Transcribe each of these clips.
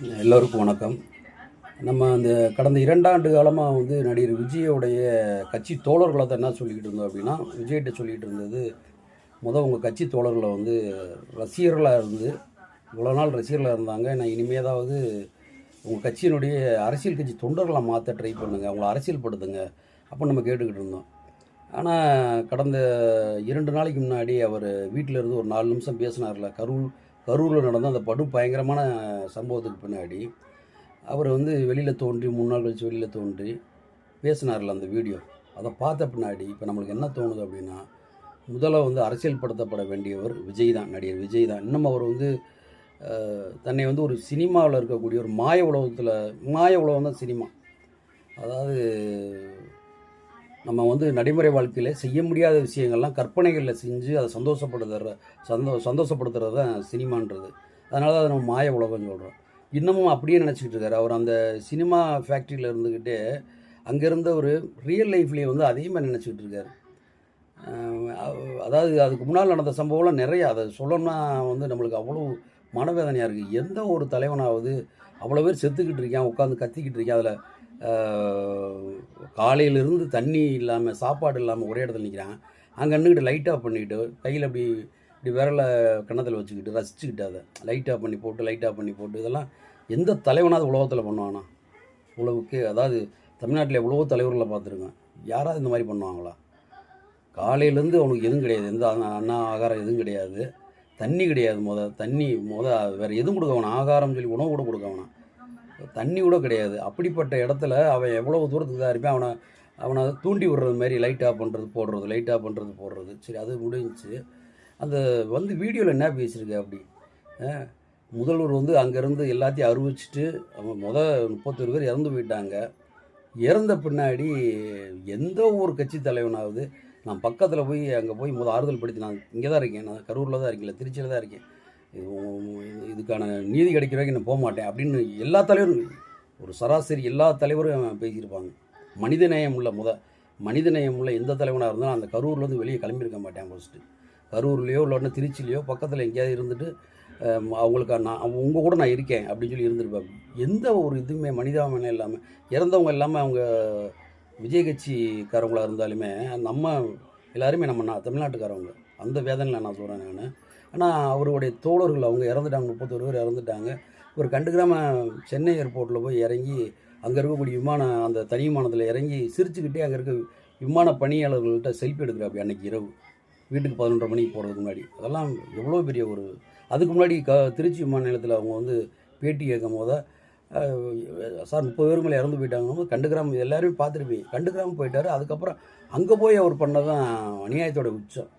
எல்லோருக்கும் வணக்கம். நம்ம அந்த கடந்த இரண்டாண்டு காலமாக வந்து நடிகர் விஜயோடைய கட்சி தோழர்களை தான் என்ன சொல்லிக்கிட்டு இருந்தோம் அப்படின்னா விஜய்கிட்ட சொல்லிக்கிட்டு இருந்தது முதல் உங்கள் கட்சி தோழர்களை வந்து ரசிகர்களாக இருந்து இவ்வளோ நாள் ரசிகர்களாக இருந்தாங்க நான் இனிமேதாவது உங்கள் கட்சியினுடைய அரசியல் கட்சி தொண்டர்களை மாற்ற ட்ரை பண்ணுங்கள் அவங்கள அரசியல்படுத்துங்க அப்போ நம்ம கேட்டுக்கிட்டு இருந்தோம். ஆனால் கடந்த இரண்டு நாளைக்கு முன்னாடி அவர் வீட்டில் இருந்து ஒரு நாலு நிமிஷம் பேசினார்ல கரூர் கரூரில் நடந்த அந்த படு பயங்கரமான சம்பவத்துக்கு பின்னாடி அவர் வந்து வெளியில் தோன்றி மூணு நாள் கழிச்சு வெளியில் தோன்றி பேசினார்ல அந்த வீடியோ. அதை பார்த்த பின்னாடி இப்போ நம்மளுக்கு என்ன தோணுது அப்படின்னா முதல்ல வந்து அரசியல்படுத்தப்பட வேண்டியவர் விஜய் தான் நடிகர் விஜய் தான். இன்னும் அவர் வந்து தன்னை வந்து ஒரு சினிமாவில் இருக்கக்கூடிய ஒரு மாய உலகத்தில் மாய உலகம் தான் சினிமா. அதாவது நம்ம வந்து நடைமுறை வாழ்க்கையில் செய்ய முடியாத விஷயங்கள்லாம் கற்பனைகளில் செஞ்சு அதை சந்தோஷப்படுத்துற சந்தோ சந்தோஷப்படுத்துறது தான் சினிமான்றது. அதனால தான் அதை நம்ம மாய உலகம் சொல்கிறோம் இன்னமும் அப்படியே நினச்சிக்கிட்டு இருக்காரு. அவர் அந்த சினிமா ஃபேக்ட்ரியில் இருந்துக்கிட்டே அங்கே இருந்த ஒரு ரியல் லைஃப்லேயே வந்து அதே மாதிரி நினச்சிக்கிட்டு இருக்காரு. அதாவது அதுக்கு முன்னால் நடந்த சம்பவம்லாம் நிறைய. அதை சொல்லணும்னா வந்து நம்மளுக்கு அவ்வளோ மனவேதனையாக இருக்குது எந்த ஒரு தலைவனாவது அவ்வளோ பேர் செத்துக்கிட்டு இருக்கான் உட்காந்து கத்திக்கிட்டு இருக்கான். அதில் காலையிலிருந்து தண்ணி இல்லாமல் சாப்பாடு இல்லாமல் ஒரே இடத்துல நிற்கிறான் அங்கே நின்றுக்கிட்டு லைட் ஆஃப் பண்ணிக்கிட்டு கையில் அப்படி இப்படி விரலை கிணத்துல வச்சுக்கிட்டு ரசிச்சுக்கிட்டு அதை. லைட் ஆஃப் பண்ணி போட்டு லைட் ஆஃப் பண்ணி போட்டு இதெல்லாம் எந்த தலைவனாவது உலகத்தில் பண்ணுவானா? உழவுக்கு அதாவது தமிழ்நாட்டில் எவ்வளவோ தலைவர்களை பார்த்துருக்கேன் யாராவது இந்த மாதிரி பண்ணுவாங்களா? காலையிலேருந்து அவனுக்கு எதுவும் கிடையாது. எந்த அண்ணா ஆகாரம் எதுவும் கிடையாது. தண்ணி கிடையாது மொதல் தண்ணி மொதல் வேறு எதுவும் கொடுக்க வேணாம் ஆகாரம் சொல்லி உணவு கூட கொடுக்க வேணாம் தண்ணி கூட கிடையாது. அப்படிப்பட்ட இடத்துல அவன் எவ்வளோ தூரத்துக்கு தான் இருப்பான் அவனை அவனை தூண்டி விடுறது மாதிரி லைட் ஆஃப் பண்ணுறது போடுறது லைட் ஆஃப் பண்ணுறது போடுறது. சரி அது முடிஞ்சிச்சு. அந்த வந்து வீடியோவில் என்ன பேசியிருக்கு அப்படி? முதல்வர் வந்து அங்கேருந்து எல்லாத்தையும் அறிவிச்சிட்டு அவன் முத முப்பத்தொரு பேர் இறந்து போயிட்டாங்க. இறந்த பின்னாடி எந்த ஒரு கட்சி தலைவனாவது நான் பக்கத்தில் போய் அங்கே போய் முத ஆறுதல் படுத்தி நான் இங்கே தான் இருக்கேன். நான் கரூரில் தான் இருக்கேன் திருச்சியில் தான் இருக்கேன். இதுக்கான நீதி கிடைக்கிற வரைக்கும் நான் போக மாட்டேன் அப்படின்னு எல்லா தலைவரும் ஒரு சராசரி எல்லா தலைவரும் பேசியிருப்பாங்க. மனித நேயம் உள்ள முத மனிதநேயம் உள்ள எந்த தலைவனாக இருந்தாலும் அந்த கரூர்லேருந்து வெளியே கிளம்பியிருக்க மாட்டேன் ஃபஸ்ட்டு கரூர்லேயோ இல்லைன்னா திருச்சிலையோ பக்கத்தில் எங்கேயாவது இருந்துட்டு அவங்களுக்கு நான் உங்கள் கூட நான் இருக்கேன் அப்படின்னு சொல்லி இருந்திருப்பேன் எந்த ஒரு இதுவுமே மனிதாபனம் இல்லாமல் இறந்தவங்க இல்லாமல் அவங்க விஜய் கட்சிக்காரவங்களாக இருந்தாலுமே நம்ம எல்லாருமே நம்ம நான் தமிழ்நாட்டுக்காரவங்க. அந்த வேதனையில் நான் சொல்கிறேன் நான். ஆனால் அவருடைய தோழர்கள் அவங்க இறந்துட்டாங்க. முப்பத்தொரு பேர் இறந்துட்டாங்க. ஒரு கண்டுக்கிராம சென்னை ஏர்போர்ட்டில் போய் இறங்கி அங்கே இருக்கக்கூடிய விமான அந்த தனி விமானத்தில் இறங்கி சிரிச்சுக்கிட்டே அங்கே இருக்க விமான பணியாளர்கள்ட்ட செல்ஃபி எடுக்கிறாப்பி அன்றைக்கி இரவு. வீட்டுக்கு பதினொன்றரை மணிக்கு போகிறதுக்கு முன்னாடி. அதெல்லாம் எவ்வளோ பெரிய ஒரு அதுக்கு முன்னாடி க திருச்சி விமான நிலையத்தில் அவங்க வந்து பேட்டி கேட்கும் போது சார் முப்பது பேர் மேலே இறந்து போயிட்டாங்க கண்டுக்கிறாம எல்லாருமே பார்த்துருப்பீங்க. கண்டுக்கிறாம போயிட்டார். அதுக்கப்புறம் அங்கே போய் அவர் பண்ணதான் அநியாயத்தோட உச்சம்.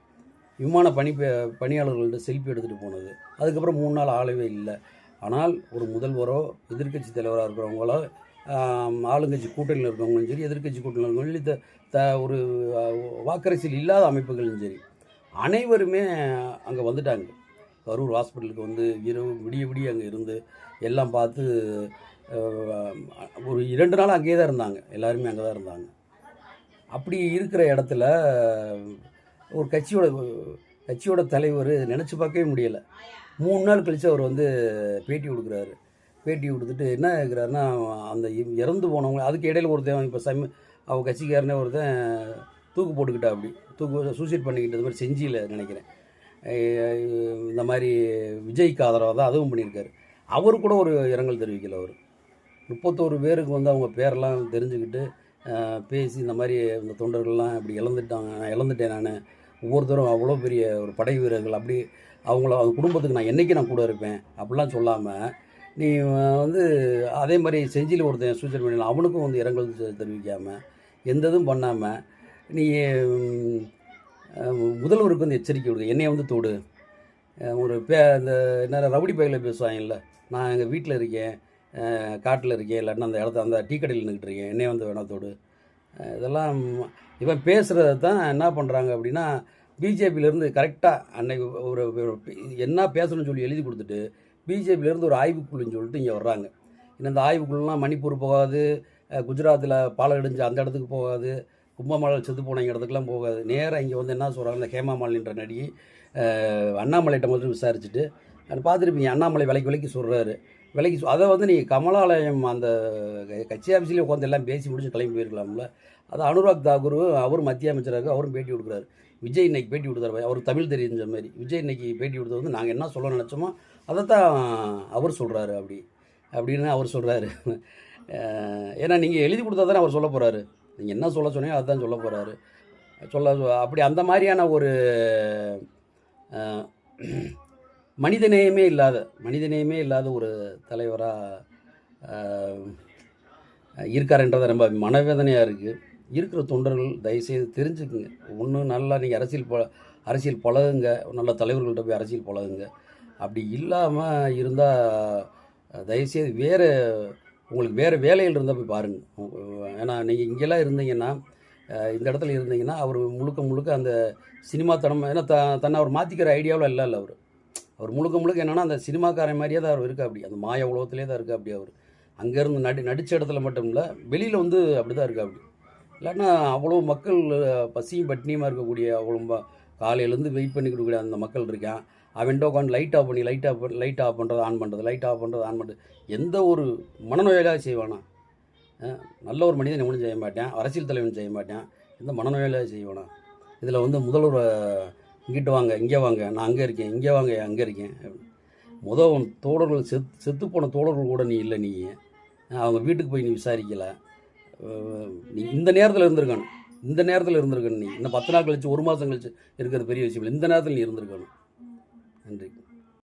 விமான பணி ப- பணியாளர்கள்ட்ட செல்ஃபி எடுத்துகிட்டு போனது. அதுக்கப்புறம் மூணு நாள் ஆளவே இல்லை. ஆனால் ஒரு முதல்வரோ எதிர்க்கட்சி தலைவராக இருக்கிறவங்களோ ஆளுங்கட்சி கூட்டணியில் இருக்கவங்களும் சரி எதிர்க்கட்சி கூட்டணியில் இருக்கவங்களும் த த ஒரு அஹ், வாக்கரசியல் இல்லாத அமைப்புகளும் சரி அனைவருமே அங்கே வந்துட்டாங்க. கரூர் ஹாஸ்பிட்டலுக்கு வந்து இரவு விடிய விடிய அங்கே இருந்து எல்லாம் பார்த்து ஒரு இரண்டு நாள் அங்கேயே தான் இருந்தாங்க. எல்லாருமே அங்கே தான் இருந்தாங்க. அப்படி இருக்கிற இடத்துல ஒரு கட்சியோட கட்சியோட தலைவர் நினச்சி பார்க்கவே முடியலை. மூணு நாள் கழித்து அவர் வந்து பேட்டி கொடுக்குறாரு. பேட்டி கொடுத்துட்டு என்ன இருக்கிறாருன்னா அந்த இறந்து போனவங்க அதுக்கு இடையில ஒருத்தன் இப்போ சம அவன் கட்சிக்காரனே ஒருத்தன் தூக்கு போட்டுக்கிட்டா அப்படி. தூக்கு சூசைட் பண்ணிக்கிட்டது மாதிரி செஞ்சியில் நினைக்கிறேன். இந்த மாதிரி விஜய்க்கு ஆதரவாக தான் அதுவும் பண்ணியிருக்காரு. அவர் கூட ஒரு இரங்கல் தெரிவிக்கல அவர். முப்பத்தோரு பேருக்கு வந்து அவங்க பேரெல்லாம் தெரிஞ்சுக்கிட்டு பேசி இந்த மாதிரி இந்த தொண்டர்கள்லாம் இப்படி இழந்துட்டாங்க நான் இழந்துட்டேன் நான். ஒவ்வொருத்தரும் அவ்வளோ பெரிய ஒரு படை வீரர்கள் அப்படி அவங்கள அவங்க குடும்பத்துக்கு நான் என்றைக்கு நான் கூட இருப்பேன் அப்படிலாம் சொல்லாமல் நீ வந்து அதே மாதிரி செஞ்சியில் ஒருத்தன் சூசைட் பண்ணல அவனுக்கும் வந்து இரங்கல் தெரிவிக்காமல் எந்த இதுவும் பண்ணாமல் நீ முதல்வருக்கு வந்து எச்சரிக்கை கொடுக்க என்னையை வந்து தொடு. ஒரு பே இந்த என்ன ரவுடி பையில் பேசுவாங்கல்ல நான் எங்கள் வீட்டில் இருக்கேன் காட்டில் இருக்கேன் இல்லாட்டினா அந்த இடத்த அந்த டீ கடையில் நின்றுட்டு இருக்கேன் என்னையை வந்து வேணா தொடு. இதெல்லாம் இவன் பேசுகிறத தான் என்ன பண்ணுறாங்க அப்படின்னா பிஜேபியிலேருந்து கரெக்டாக அன்னைக்கு ஒரு என்ன பேசணும்னு சொல்லி எழுதி கொடுத்துட்டு பிஜேபியிலேருந்து ஒரு ஆய்வுக்குழுன்னு சொல்லிட்டு இங்கே வர்றாங்க. இன்னும் இந்த ஆய்வுக்குழுலாம் மணிப்பூர் போகாது குஜராத்தில் பாலகடிஞ்சு அந்த இடத்துக்கு போகாது கும்பமலை செத்து போன இடத்துக்குலாம் போகாது. நேராக இங்கே வந்து என்ன சொல்கிறாங்க இந்த ஹேமா மாலினின்ற நடிகை அண்ணாமலைகிட்ட மட்டும் விசாரிச்சுட்டு அது பார்த்துருப்பீங்க அண்ணாமலை விலைக்கு விலைக்கு சொல்கிறாரு விலைக்கு அதை வந்து நீங்கள் கமலாலயம் அந்த க- கட்சி ஆஃபீஸ்லேயே உட்காந்து எல்லாம் பேசி முடிச்சு கிளம்பி போயிருக்கலாம்ல. அது அனுராக் தாக்கூர் அவரும் மத்திய அமைச்சராக அவரும் பேட்டி கொடுக்குறாரு. விஜய் இன்னைக்கு பேட்டி கொடுத்தாரு அவர் தமிழ் தெரிஞ்ச மாதிரி. விஜய் இன்னைக்கு பேட்டி கொடுத்தது வந்து நாங்கள் என்ன சொல்ல நினச்சோமோ அதை தான் அவர் சொல்கிறாரு அப்படி. அப்படின்னு அவர் சொல்கிறாரு ஏன்னா நீங்கள் எழுதி கொடுத்தா தானே அவர் சொல்ல போகிறாரு நீங்கள் என்ன சொல்ல சொன்னீங்க அதுதான் சொல்ல போகிறாரு சொல்ல அப்படி அந்த மாதிரியான ஒரு மனிதநேயமே இல்லாத மனிதநேயமே இல்லாத ஒரு தலைவராக இருக்காருன்றதை ரொம்ப மனவேதனையாக இருக்குது இருக்கிற தொண்டர்கள் தயவுசெய்து தெரிஞ்சுக்குங்க. ஒன்று நல்லா நீங்கள் அரசியல் ப அரசியல் பழகுங்க. நல்ல தலைவர்கள்ட்ட போய் அரசியல் பழகுங்க. அப்படி இல்லாமல் இருந்தால் தயவுசெய்து வேறு உங்களுக்கு வேறு வேலைகள் இருந்தால் போய் பாருங்கள் ஏன்னா நீங்கள் இங்கெல்லாம் இருந்தீங்கன்னா இந்த இடத்துல இருந்தீங்கன்னா அவர் முழுக்க முழுக்க அந்த சினிமா தனம் ஏன்னா த தன்னை அவர் மாற்றிக்கிற ஐடியாவில் இல்லை இல்லை அவர். அவர் முழுக்க முழுக்க என்னென்னா அந்த சினிமாக்காரன் மாதிரியே தான் அவர் இருக்கா அப்படி. அந்த மாய உலகத்திலே தான் இருக்கா அப்படி அவர். அங்கேருந்து நடி நடித்த இடத்துல மட்டும் இல்லை வெளியில் வந்து அப்படி தான் இருக்கா அப்படி. இல்லைன்னா அவ்வளோ மக்கள் பசியும் பட்னியுமாக இருக்கக்கூடிய அவ்வளோ காலையிலேருந்து வெயிட் பண்ணி கொடுக்கக்கூடிய அந்த மக்கள் இருக்கான். அவன்டோ உட்காந்து லைட் ஆஃப் பண்ணி லைட் ஆஃப் லைட் ஆஃப் பண்ணுறது ஆன் பண்ணுறது லைட் ஆஃப் பண்ணுறது ஆன் பண்ணுறது எந்த ஒரு மனநோயாளியாக செய்வானா? நல்ல ஒரு மனிதன் எவனும் செய்ய மாட்டேன். அரசியல் தலைவன் செய்ய மாட்டேன். எந்த மனநோயாளியாக செய்வானா? இதில் வந்து முதல்வர் இங்கிட்டு வாங்க இங்கே வாங்க நான் அங்கே இருக்கேன் இங்கே வாங்க அங்கே இருக்கேன். முதல் உன் தோழர்கள் செத் செத்து போன தோழர்கள் கூட நீ இல்லை நீ. அவங்க வீட்டுக்கு போய் நீ விசாரிக்கல. நீ இந்த நேரத்தில் இருந்திருக்கணும். இந்த நேரத்தில் இருந்திருக்கணும் நீ. இன்னும் பத்து நாள் கழிச்சு ஒரு மாதம் கழிச்சு இருக்கிறது பெரிய விஷயம் இல்லை. இந்த நேரத்தில் நீ இருந்திருக்கணும். நன்றி.